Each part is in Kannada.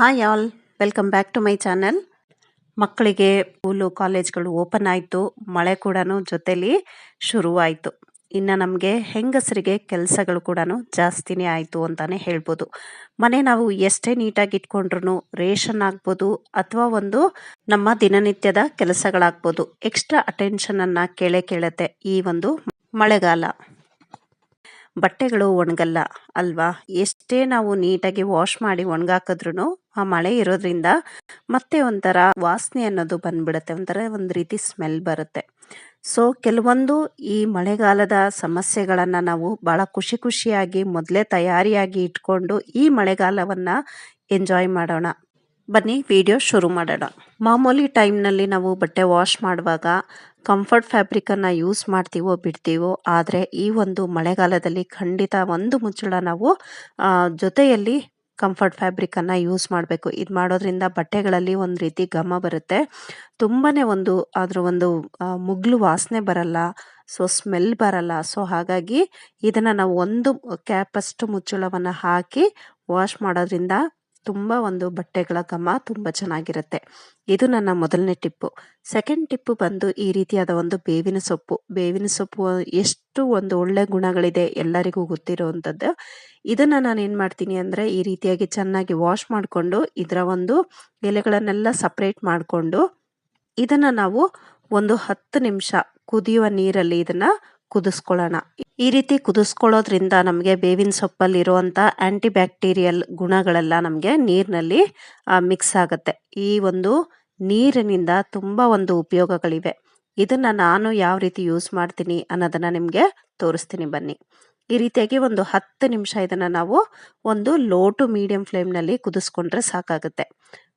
Hi all welcome back to my channel ಮಕ್ಕಳಿಗೆ ಸ್ಕೂಲು ಕಾಲೇಜ್ಗಳು ಓಪನ್ ಆಯಿತು, ಮಳೆ ಕೂಡ ಜೊತೆಲಿ ಶುರುವಾಯಿತು. ಇನ್ನು ನಮಗೆ ಹೆಂಗಸರಿಗೆ ಕೆಲಸಗಳು ಕೂಡ ಜಾಸ್ತಿನೇ ಆಯಿತು ಅಂತಾನೆ ಹೇಳ್ಬೋದು. ಮನೆ ನಾವು ಎಷ್ಟೇ ನೀಟಾಗಿ ಇಟ್ಕೊಂಡ್ರು ರೇಷನ್ ಆಗ್ಬೋದು ಅಥವಾ ಒಂದು ನಮ್ಮ ದಿನನಿತ್ಯದ ಕೆಲಸಗಳಾಗ್ಬೋದು. ಎಕ್ಸ್ಟ್ರಾ ಅಟೆನ್ಷನನ್ನು ಕೇಳೇ ಕೇಳುತ್ತೆ ಈ ಒಂದು ಮಳೆಗಾಲ. ಬಟ್ಟೆಗಳು ಒಣಗಲ್ಲ ಅಲ್ವಾ? ಎಷ್ಟೇ ನಾವು ನೀಟಾಗಿ ವಾಶ್ ಮಾಡಿ ಒಣಗಾಕಿದ್ರು ಆ ಮಳೆ ಇರೋದ್ರಿಂದ ಮತ್ತೆ ಒಂಥರ ವಾಸನೆ ಅನ್ನೋದು ಬಂದ್ಬಿಡುತ್ತೆ, ಒಂಥರ ಒಂದು ರೀತಿ ಸ್ಮೆಲ್ ಬರುತ್ತೆ. ಸೊ ಕೆಲವೊಂದು ಈ ಮಳೆಗಾಲದ ಸಮಸ್ಯೆಗಳನ್ನು ನಾವು ಬಹಳ ಖುಷಿ ಖುಷಿಯಾಗಿ ಮೊದಲೇ ತಯಾರಿಯಾಗಿ ಇಟ್ಕೊಂಡು ಈ ಮಳೆಗಾಲವನ್ನು ಎಂಜಾಯ್ ಮಾಡೋಣ. ಬನ್ನಿ ವಿಡಿಯೋ ಶುರು ಮಾಡೋಣ. ಮಾಮೂಲಿ ಟೈಮ್ನಲ್ಲಿ ನಾವು ಬಟ್ಟೆ ವಾಶ್ ಮಾಡುವಾಗ ಕಂಫರ್ಟ್ ಫ್ಯಾಬ್ರಿಕನ್ನು ಯೂಸ್ ಮಾಡ್ತೀವೋ ಬಿಡ್ತೀವೋ, ಆದರೆ ಈ ಒಂದು ಮಳೆಗಾಲದಲ್ಲಿ ಖಂಡಿತ ಒಂದು ಮುಚ್ಚಳ ನಾವು ಜೊತೆಯಲ್ಲಿ ಕಂಫರ್ಟ್ ಫ್ಯಾಬ್ರಿಕನ್ನು ಯೂಸ್ ಮಾಡಬೇಕು. ಇದು ಮಾಡೋದ್ರಿಂದ ಬಟ್ಟೆಗಳಲ್ಲಿ ಒಂದು ರೀತಿ ಘಮ ಬರುತ್ತೆ. ತುಂಬಾ ಒಂದು ಅದರ ಒಂದು ಮುಗ್ಲು ವಾಸನೆ ಬರಲ್ಲ ಸೊ ಸ್ಮೆಲ್ ಬರಲ್ಲ. ಸೊ ಹಾಗಾಗಿ ಇದನ್ನು ನಾವು ಒಂದು ಕ್ಯಾಪಷ್ಟು ಮುಚ್ಚಳವನ್ನು ಹಾಕಿ ವಾಶ್ ಮಾಡೋದ್ರಿಂದ ತುಂಬ ಒಂದು ಬಟ್ಟೆಗಳ ಘಮ ತುಂಬ ಚೆನ್ನಾಗಿರುತ್ತೆ. ಇದು ನನ್ನ ಮೊದಲನೇ ಟಿಪ್ಪು. ಸೆಕೆಂಡ್ ಟಿಪ್ಪು ಬಂದು ಈ ರೀತಿಯಾದ ಒಂದು ಬೇವಿನ ಸೊಪ್ಪು. ಬೇವಿನ ಸೊಪ್ಪು ಎಷ್ಟು ಒಂದು ಒಳ್ಳೆ ಗುಣಗಳಿದೆ ಎಲ್ಲರಿಗೂ ಗೊತ್ತಿರುವಂಥದ್ದು ಇದನ್ನು ನಾನು ಏನು ಮಾಡ್ತೀನಿ ಅಂದರೆ ಈ ರೀತಿಯಾಗಿ ಚೆನ್ನಾಗಿ ವಾಶ್ ಮಾಡಿಕೊಂಡು ಇದರ ಒಂದು ಎಲೆಗಳನ್ನೆಲ್ಲ ಸಪ್ರೇಟ್ ಮಾಡಿಕೊಂಡು ಇದನ್ನು ನಾವು ಒಂದು ಹತ್ತು ನಿಮಿಷ ಕುದಿಯುವ ನೀರಲ್ಲಿ ಇದನ್ನು ಕುದಿಸ್ಕೊಳ್ಳೋಣ. ಈ ರೀತಿ ಕುದಿಸ್ಕೊಳ್ಳೋದ್ರಿಂದ ನಮಗೆ ಬೇವಿನ ಸೊಪ್ಪಲ್ಲಿರುವಂಥ ಆ್ಯಂಟಿ ಬ್ಯಾಕ್ಟೀರಿಯಲ್ ಗುಣಗಳೆಲ್ಲ ನಮಗೆ ನೀರಿನಲ್ಲಿ ಮಿಕ್ಸ್ ಆಗುತ್ತೆ. ಈ ಒಂದು ನೀರಿನಿಂದ ತುಂಬ ಒಂದು ಉಪಯೋಗಗಳಿವೆ. ಇದನ್ನು ನಾನು ಯಾವ ರೀತಿ ಯೂಸ್ ಮಾಡ್ತೀನಿ ಅನ್ನೋದನ್ನು ನಿಮಗೆ ತೋರಿಸ್ತೀನಿ ಬನ್ನಿ. ಈ ರೀತಿಯಾಗಿ ಒಂದು ಹತ್ತು ನಿಮಿಷ ಇದನ್ನು ನಾವು ಒಂದು ಲೋ ಟು ಮೀಡಿಯಂ ಫ್ಲೇಮ್ನಲ್ಲಿ ಕುದಿಸ್ಕೊಂಡ್ರೆ ಸಾಕಾಗುತ್ತೆ.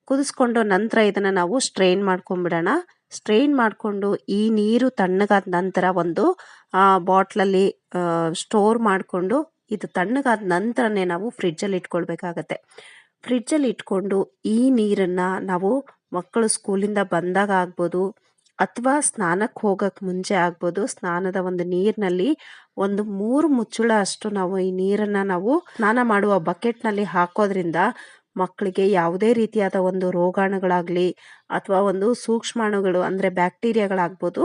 ಕುದಿಸ್ಕೊಂಡು ನಂತರ ಇದನ್ನು ನಾವು ಸ್ಟ್ರೈನ್ ಮಾಡ್ಕೊಂಡ್ಬಿಡೋಣ ಸ್ಟ್ರೈನ್ ಮಾಡಿಕೊಂಡು ಈ ನೀರು ತಣ್ಣಗಾದ ನಂತರ ಒಂದು ಬಾಟ್ಲಲ್ಲಿ ಸ್ಟೋರ್ ಮಾಡಿಕೊಂಡು ಇದು ತಣ್ಣಗಾದ ನಂತರನೇ ನಾವು ಫ್ರಿಡ್ಜಲ್ಲಿ ಇಟ್ಕೊಳ್ಬೇಕಾಗತ್ತೆ. ಫ್ರಿಡ್ಜಲ್ಲಿ ಇಟ್ಕೊಂಡು ಈ ನೀರನ್ನು ನಾವು ಮಕ್ಕಳು ಸ್ಕೂಲಿಂದ ಬಂದಾಗ ಆಗ್ಬೋದು, ಅಥವಾ ಸ್ನಾನಕ್ಕೆ ಹೋಗೋಕ್ಕೆ ಮುಂಚೆ ಆಗ್ಬೋದು, ಸ್ನಾನದ ಒಂದು ನೀರಿನಲ್ಲಿ ಒಂದು ಮೂರು ಮುಚ್ಚುಳ ಅಷ್ಟು ನಾವು ಈ ನೀರನ್ನು ನಾವು ಸ್ನಾನ ಮಾಡುವ ಬಕೆಟ್ನಲ್ಲಿ ಹಾಕೋದ್ರಿಂದ ಮಕ್ಕಳಿಗೆ ಯಾವುದೇ ರೀತಿಯಾದ ಒಂದು ರೋಗಾಣುಗಳಾಗಲಿ ಅಥವಾ ಒಂದು ಸೂಕ್ಷ್ಮಾಣುಗಳು ಅಂದರೆ ಬ್ಯಾಕ್ಟೀರಿಯಾಗಳಾಗ್ಬೋದು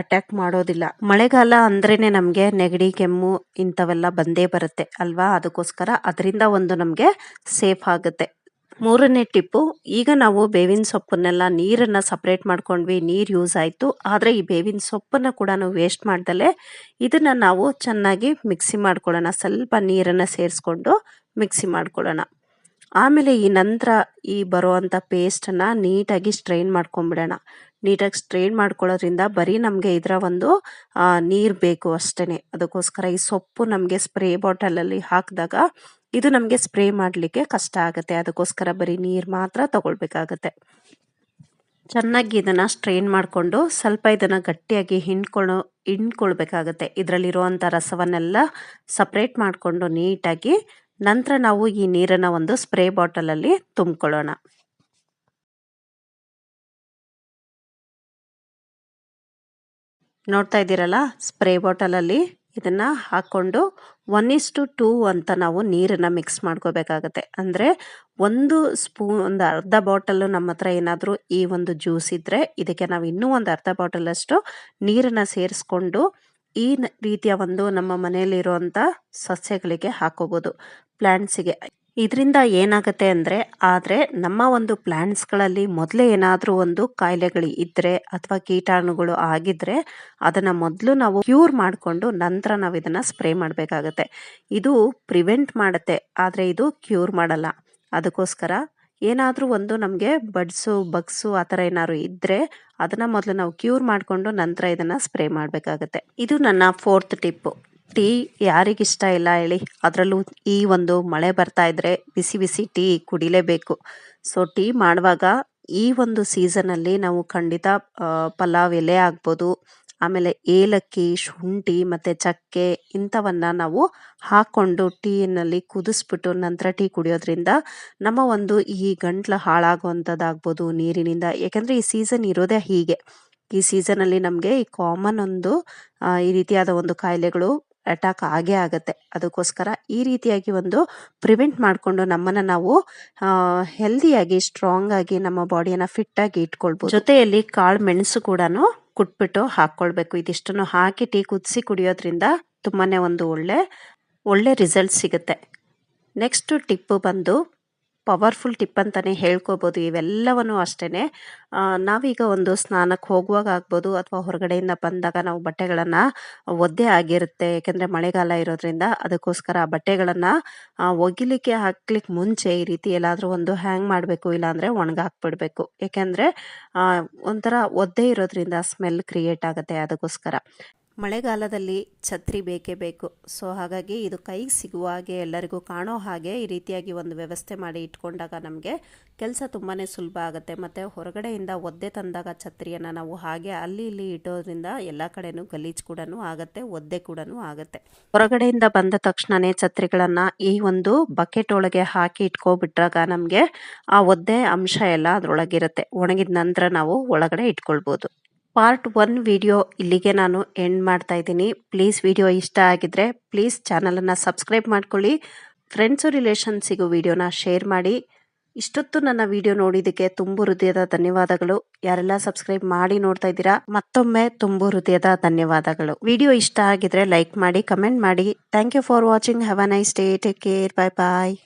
ಅಟ್ಯಾಕ್ ಮಾಡೋದಿಲ್ಲ. ಮಳೆಗಾಲ ಅಂದ್ರೇ ನಮಗೆ ನೆಗಡಿ, ಕೆಮ್ಮು ಇಂಥವೆಲ್ಲ ಬಂದೇ ಬರುತ್ತೆ ಅಲ್ವಾ? ಅದಕ್ಕೋಸ್ಕರ ಅದರಿಂದ ಒಂದು ನಮಗೆ ಸೇಫ್ ಆಗುತ್ತೆ. ಮೂರನೇ ಟಿಪ್ಪು, ಈಗ ನಾವು ಬೇವಿನ ಸೊಪ್ಪನ್ನೆಲ್ಲ ನೀರನ್ನು ಸಪ್ರೇಟ್ ಮಾಡ್ಕೊಂಡ್ವಿ, ನೀರು ಯೂಸ್ ಆಯಿತು. ಆದರೆ ಈ ಬೇವಿನ ಸೊಪ್ಪನ್ನು ಕೂಡ ನಾವು ವೇಸ್ಟ್ ಮಾಡ್ದಲೇ ಇದನ್ನು ನಾವು ಚೆನ್ನಾಗಿ ಮಿಕ್ಸಿ ಮಾಡ್ಕೊಳ್ಳೋಣ. ಸ್ವಲ್ಪ ನೀರನ್ನು ಸೇರಿಸ್ಕೊಂಡು ಮಿಕ್ಸಿ ಮಾಡ್ಕೊಳ್ಳೋಣ. ಆಮೇಲೆ ಈ ನಂತರ ಈ ಬರುವಂಥ ಪೇಸ್ಟನ್ನು ನೀಟಾಗಿ ಸ್ಟ್ರೈನ್ ಮಾಡ್ಕೊಂಬಿಡೋಣ. ನೀಟಾಗಿ ಸ್ಟ್ರೈನ್ ಮಾಡ್ಕೊಳ್ಳೋದ್ರಿಂದ ಬರೀ ನಮಗೆ ಇದರ ಒಂದು ನೀರು ಬೇಕು ಅಷ್ಟೇ ಅದಕ್ಕೋಸ್ಕರ ಈ ಸೊಪ್ಪು ನಮಗೆ ಸ್ಪ್ರೇ ಬಾಟಲಲ್ಲಿ ಹಾಕಿದಾಗ ಇದು ನಮಗೆ ಸ್ಪ್ರೇ ಮಾಡಲಿಕ್ಕೆ ಕಷ್ಟ ಆಗುತ್ತೆ. ಅದಕ್ಕೋಸ್ಕರ ಬರೀ ನೀರು ಮಾತ್ರ ತಗೊಳ್ಬೇಕಾಗತ್ತೆ. ಚೆನ್ನಾಗಿ ಇದನ್ನು ಸ್ಟ್ರೈನ್ ಮಾಡಿಕೊಂಡು ಸ್ವಲ್ಪ ಇದನ್ನು ಗಟ್ಟಿಯಾಗಿ ಹಿಂಡ್ಕೊಳ್ಳೋ ಹಿಂಡ್ಕೊಳ್ಬೇಕಾಗತ್ತೆ. ಇದರಲ್ಲಿರುವಂಥ ರಸವನ್ನೆಲ್ಲ ಸಪ್ರೇಟ್ ಮಾಡಿಕೊಂಡು ನೀಟಾಗಿ ನಂತರ ನಾವು ಈ ನೀರನ್ನು ಒಂದು ಸ್ಪ್ರೇ ಬಾಟಲಲ್ಲಿ ತುಂಬಿಕೊಳ್ಳೋಣ. ನೋಡ್ತಾ ಇದ್ದೀರಲ್ಲ, ಸ್ಪ್ರೇ ಬಾಟಲಲ್ಲಿ ಇದನ್ನ ಹಾಕೊಂಡು ಒನ್ ಇಸ್ಟು ಟೂ ಅಂತ ನಾವು ನೀರನ್ನ ಮಿಕ್ಸ್ ಮಾಡ್ಕೋಬೇಕಾಗತ್ತೆ. ಅಂದರೆ ಒಂದು ಸ್ಪೂನ್, ಒಂದು ಅರ್ಧ ಬಾಟಲ್ ನಮ್ಮ ಹತ್ರ ಏನಾದರೂ ಈ ಒಂದು ಜ್ಯೂಸ್ ಇದ್ದರೆ ಇದಕ್ಕೆ ನಾವು ಇನ್ನೂ ಒಂದು ಅರ್ಧ ಬಾಟಲಷ್ಟು ನೀರನ್ನು ಸೇರಿಸ್ಕೊಂಡು ಈ ರೀತಿಯ ಒಂದು ನಮ್ಮ ಮನೆಯಲ್ಲಿರುವಂಥ ಸಸ್ಯಗಳಿಗೆ ಹಾಕೋಬೋದು. ಪ್ಲ್ಯಾಂಟ್ಸಿಗೆ ಇದರಿಂದ ಏನಾಗುತ್ತೆ ಅಂದರೆ, ಆದರೆ ನಮ್ಮ ಒಂದು ಪ್ಲ್ಯಾಂಟ್ಸ್ಗಳಲ್ಲಿ ಮೊದಲೇ ಏನಾದರೂ ಒಂದು ಕಾಯಿಲೆಗಳು ಇದ್ದರೆ ಅಥವಾ ಕೀಟಾಣುಗಳು ಆಗಿದ್ರೆ ಅದನ್ನು ಮೊದಲು ನಾವು ಕ್ಯೂರ್ ಮಾಡಿಕೊಂಡು ನಂತರ ನಾವು ಇದನ್ನು ಸ್ಪ್ರೇ ಮಾಡಬೇಕಾಗತ್ತೆ. ಇದು ಪ್ರಿವೆಂಟ್ ಮಾಡುತ್ತೆ, ಆದರೆ ಇದು ಕ್ಯೂರ್ ಮಾಡಲ್ಲ. ಅದಕ್ಕೋಸ್ಕರ ಏನಾದರೂ ಒಂದು ನಮಗೆ ಬಡ್ಸು, ಬಗ್ಸು ಆ ಥರ ಏನಾದ್ರು ಇದ್ದರೆ ಅದನ್ನು ಮೊದಲು ನಾವು ಕ್ಯೂರ್ ಮಾಡಿಕೊಂಡು ನಂತರ ಇದನ್ನು ಸ್ಪ್ರೇ ಮಾಡಬೇಕಾಗತ್ತೆ. ಇದು ನನ್ನ ಫೋರ್ತ್ ಟಿಪ್ಪು. ಟೀ ಯಾರಿಗಿಷ್ಟ ಇಲ್ಲ ಹೇಳಿ, ಅದರಲ್ಲೂ ಈ ಒಂದು ಮಳೆ ಬರ್ತಾ ಇದ್ರೆ ಬಿಸಿ ಬಿಸಿ ಟೀ ಕುಡಿಲೇಬೇಕು. ಸೊ, ಟೀ ಮಾಡುವಾಗ ಈ ಒಂದು ಸೀಸನಲ್ಲಿ ನಾವು ಖಂಡಿತ ಪಲಾವ್ ಎಲೆ ಆಗ್ಬೋದು ಆಮೇಲೆ ಏಲಕ್ಕಿ, ಶುಂಠಿ ಮತ್ತು ಚಕ್ಕೆ ಇಂಥವನ್ನ ನಾವು ಹಾಕ್ಕೊಂಡು ಟೀನಲ್ಲಿ ಕುದಿಸ್ಬಿಟ್ಟು ನಂತರ ಟೀ ಕುಡಿಯೋದ್ರಿಂದ ನಮ್ಮ ಒಂದು ಈ ಗಂಟ್ಲು ಹಾಳಾಗುವಂಥದ್ದಾಗ್ಬೋದು ನೀರಿನಿಂದ. ಯಾಕಂದರೆ ಈ ಸೀಸನ್ ಇರೋದೇ ಹೀಗೆ. ಈ ಸೀಸನಲ್ಲಿ ನಮಗೆ ಈ ಕಾಮನ್ ಒಂದು ಈ ರೀತಿಯಾದ ಒಂದು ಕಾಯಿಲೆಗಳು ಅಟ್ಯಾಕ್ ಆಗೇ ಆಗುತ್ತೆ. ಅದಕ್ಕೋಸ್ಕರ ಈ ರೀತಿಯಾಗಿ ಒಂದು ಪ್ರಿವೆಂಟ್ ಮಾಡಿಕೊಂಡು ನಮ್ಮನ್ನು ನಾವು ಹೆಲ್ದಿಯಾಗಿ, ಸ್ಟ್ರಾಂಗ್ ಆಗಿ ನಮ್ಮ ಬಾಡಿಯನ್ನು ಫಿಟ್ಟಾಗಿ ಇಟ್ಕೊಳ್ಬೋದು. ಜೊತೆಯಲ್ಲಿ ಕಾಳು ಮೆಣಸು ಕೂಡ ಕುಟ್ಬಿಟ್ಟು ಹಾಕ್ಕೊಳ್ಬೇಕು. ಇದಿಷ್ಟನ್ನು ಹಾಕಿ ಟೀ ಕುದಿಸಿ ಕುಡಿಯೋದ್ರಿಂದ ತುಂಬಾ ಒಂದು ಒಳ್ಳೆ ಒಳ್ಳೆ ರಿಸಲ್ಟ್ ಸಿಗುತ್ತೆ. ನೆಕ್ಸ್ಟ್ ಟಿಪ್ಪು ಬಂದು ಪವರ್ಫುಲ್ ಟಿಪ್ ಅಂತಲೇ ಹೇಳ್ಕೋಬೋದು ಇವೆಲ್ಲವನ್ನು ಅಷ್ಟೇ ನಾವೀಗ ಒಂದು ಸ್ನಾನಕ್ಕೆ ಹೋಗುವಾಗ ಆಗ್ಬೋದು ಅಥವಾ ಹೊರಗಡೆಯಿಂದ ಬಂದಾಗ ನಾವು ಬಟ್ಟೆಗಳನ್ನು ಒದ್ದೆ ಆಗಿರುತ್ತೆ. ಏಕೆಂದರೆ ಮಳೆಗಾಲ ಇರೋದ್ರಿಂದ ಅದಕ್ಕೋಸ್ಕರ ಆ ಬಟ್ಟೆಗಳನ್ನು ಒಗಿಲಿಕ್ಕೆ ಹಾಕ್ಲಿಕ್ಕೆ ಮುಂಚೆ ಈ ರೀತಿ ಎಲ್ಲಾದರೂ ಒಂದು ಹ್ಯಾಂಗ್ ಮಾಡಬೇಕು ಇಲ್ಲಾಂದರೆ ಒಣಗಾಕ್ಬಿಡ್ಬೇಕು. ಏಕೆಂದರೆ ಒಂಥರ ಒದ್ದೆ ಇರೋದ್ರಿಂದ ಸ್ಮೆಲ್ ಕ್ರಿಯೇಟ್ ಆಗುತ್ತೆ ಅದಕ್ಕೋಸ್ಕರ. ಮಳೆಗಾಲದಲ್ಲಿ ಛತ್ರಿ ಬೇಕೇ ಬೇಕು. ಸೊ, ಹಾಗಾಗಿ ಇದು ಕೈಗೆ ಸಿಗುವ ಹಾಗೆ ಎಲ್ಲರಿಗೂ ಕಾಣೋ ಹಾಗೆ ಈ ರೀತಿಯಾಗಿ ಒಂದು ವ್ಯವಸ್ಥೆ ಮಾಡಿ ಇಟ್ಕೊಂಡಾಗ ನಮಗೆ ಕೆಲಸ ತುಂಬಾ ಸುಲಭ ಆಗುತ್ತೆ. ಮತ್ತು ಹೊರಗಡೆಯಿಂದ ಒದ್ದೆ ತಂದಾಗ ಛತ್ರಿಯನ್ನು ನಾವು ಹಾಗೆ ಅಲ್ಲಿ ಇಲ್ಲಿ ಇಟ್ಟೋದ್ರಿಂದ ಎಲ್ಲ ಕಡೆನೂ ಗಲೀಜು ಕೂಡ ಆಗುತ್ತೆ, ಒದ್ದೆ ಕೂಡ ಆಗುತ್ತೆ. ಹೊರಗಡೆಯಿಂದ ಬಂದ ತಕ್ಷಣವೇ ಛತ್ರಿಗಳನ್ನು ಈ ಒಂದು ಬಕೆಟ್ ಒಳಗೆ ಹಾಕಿ ಇಟ್ಕೊಬಿಟ್ರಾಗ ನಮಗೆ ಆ ಒದ್ದೆ ಅಂಶ ಎಲ್ಲ ಅದರೊಳಗಿರುತ್ತೆ. ಒಣಗಿದ ನಂತರ ನಾವು ಒಳಗಡೆ ಇಟ್ಕೊಳ್ಬೋದು. ಪಾರ್ಟ್ ಒನ್ ವಿಡಿಯೋ ಇಲ್ಲಿಗೆ ನಾನು ಎಂಡ್ ಮಾಡ್ತಾ ಇದ್ದೀನಿ. ಪ್ಲೀಸ್ ವಿಡಿಯೋ ಇಷ್ಟ ಆಗಿದ್ರೆ ಪ್ಲೀಸ್ ಚಾನಲನ್ನು ಸಬ್ಸ್ಕ್ರೈಬ್ ಮಾಡ್ಕೊಳ್ಳಿ. ಫ್ರೆಂಡ್ಸು ರಿಲೇಷನ್ಸಿಗೂ ವಿಡಿಯೋನ ಶೇರ್ ಮಾಡಿ. ಇಷ್ಟೊತ್ತು ನನ್ನ ವಿಡಿಯೋ ನೋಡಿದ್ದಕ್ಕೆ ತುಂಬು ಹೃದಯದ ಧನ್ಯವಾದಗಳು. ಯಾರೆಲ್ಲ ಸಬ್ಸ್ಕ್ರೈಬ್ ಮಾಡಿ ನೋಡ್ತಾ ಇದ್ದೀರಾ, ಮತ್ತೊಮ್ಮೆ ತುಂಬು ಹೃದಯದ ಧನ್ಯವಾದಗಳು. ವಿಡಿಯೋ ಇಷ್ಟ ಆಗಿದ್ರೆ ಲೈಕ್ ಮಾಡಿ ಕಮೆಂಟ್ ಮಾಡಿ. Thank you for watching have a nice day take care bye bye